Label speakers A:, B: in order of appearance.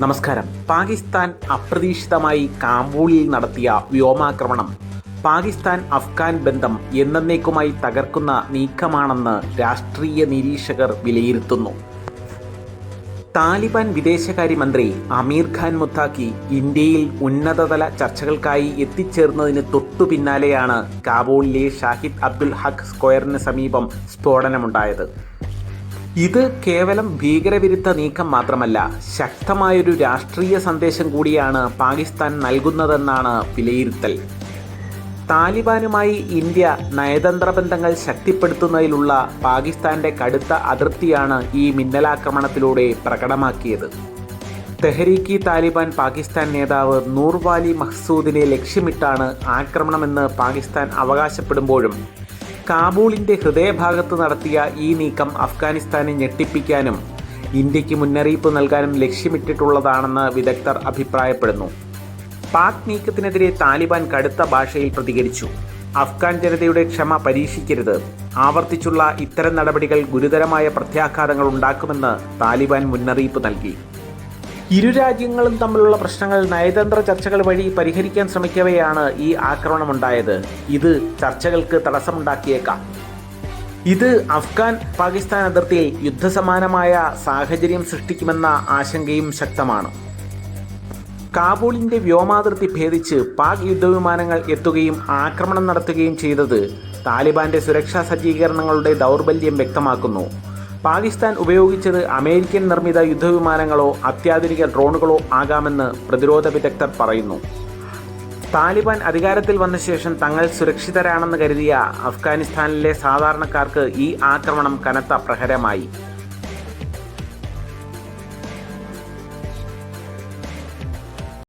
A: നമസ്കാരം. പാകിസ്ഥാൻ അപ്രതീക്ഷിതമായി കാബൂളിൽ നടത്തിയ വ്യോമാക്രമണം പാകിസ്ഥാൻ അഫ്ഗാൻ ബന്ധം എന്നേക്കുമായി തകർക്കുന്ന നീക്കമാണെന്ന് രാഷ്ട്രീയ നിരീക്ഷകർ വിലയിരുത്തുന്നു. താലിബാൻ വിദേശകാര്യമന്ത്രി അമീർ ഖാൻ മുത്താക്കി ഇന്ത്യയിൽ ഉന്നതതല ചർച്ചകൾക്കായി എത്തിച്ചേർന്നതിന് തൊട്ടു പിന്നാലെയാണ് കാബൂളിലെ ഷാഹിദ് അബ്ദുൽ ഹഖ് സ്ക്വയറിന് സമീപം സ്ഫോടനമുണ്ടായത്. ഇത് കേവലം ഭീകരവിരുദ്ധ നീക്കം മാത്രമല്ല ശക്തമായൊരു രാഷ്ട്രീയ സന്ദേശം കൂടിയാണ് പാകിസ്ഥാൻ നൽകുന്നതെന്നാണ് വിലയിരുത്തൽ. താലിബാനുമായി ഇന്ത്യ നയതന്ത്ര ബന്ധങ്ങൾ ശക്തിപ്പെടുത്തുന്നതിലുള്ള പാകിസ്ഥാന്റെ കടുത്ത അതൃപ്തിയാണ് ഈ മിന്നലാക്രമണത്തിലൂടെ പ്രകടമാക്കിയത്. തെഹരീക്കി താലിബാൻ പാകിസ്ഥാൻ നേതാവ് നൂർവാലി മഹ്സൂദിനെ ലക്ഷ്യമിട്ടാണ് ആക്രമണമെന്ന് പാകിസ്ഥാൻ അവകാശപ്പെടുമ്പോഴും കാബൂളിന്റെ ഹൃദയഭാഗത്ത് നടത്തിയ ഈ നീക്കം അഫ്ഗാനിസ്ഥാനെ ഞെട്ടിപ്പിക്കാനും ഇന്ത്യയ്ക്ക് മുന്നറിയിപ്പ് നൽകാനും ലക്ഷ്യമിട്ടിട്ടുള്ളതാണെന്ന് വിദഗ്ധർ അഭിപ്രായപ്പെടുന്നു. പാക് നീക്കത്തിനെതിരെ താലിബാൻ കടുത്ത ഭാഷയിൽ പ്രതികരിച്ചു. അഫ്ഗാൻ ജനതയുടെ ക്ഷമ പരീക്ഷിക്കരുത്. ആവർത്തിച്ചുള്ള ഇത്തരം നടപടികൾ ഗുരുതരമായ പ്രത്യാഘാതങ്ങൾ ഉണ്ടാക്കുമെന്ന് താലിബാൻ മുന്നറിയിപ്പ് നൽകി. ഇരു രാജ്യങ്ങളും തമ്മിലുള്ള പ്രശ്നങ്ങൾ നയതന്ത്ര ചർച്ചകൾ വഴി പരിഹരിക്കാൻ ശ്രമിക്കവെയാണ് ഈ ആക്രമണമുണ്ടായത്. ഇത് ചർച്ചകൾക്ക് തടസ്സമുണ്ടാക്കിയേക്കാം. ഇത് അഫ്ഗാൻ പാകിസ്ഥാൻ അതിർത്തിയിൽ യുദ്ധസമാനമായ സാഹചര്യം സൃഷ്ടിക്കുമെന്ന ആശങ്കയും ശക്തമാണ്. കാബൂളിന്റെ വ്യോമാതിർത്തി ഭേദിച്ച് പാക് യുദ്ധവിമാനങ്ങൾ എത്തുകയും ആക്രമണം നടത്തുകയും ചെയ്തത് താലിബാന്റെ സുരക്ഷാ സജ്ജീകരണങ്ങളുടെ ദൗർബല്യം വ്യക്തമാക്കുന്നു. പാകിസ്ഥാൻ ഉപയോഗിച്ചത് അമേരിക്കൻ നിർമ്മിത യുദ്ധവിമാനങ്ങളോ അത്യാധുനിക ഡ്രോണുകളോ ആകാമെന്ന് പ്രതിരോധ വിദഗ്ധർ പറയുന്നു. താലിബാൻ അധികാരത്തിൽ വന്ന ശേഷം തങ്ങൾ സുരക്ഷിതരാണെന്ന് കരുതിയ അഫ്ഗാനിസ്ഥാനിലെ സാധാരണക്കാർക്ക് ഈ ആക്രമണം കനത്ത പ്രഹരമായി.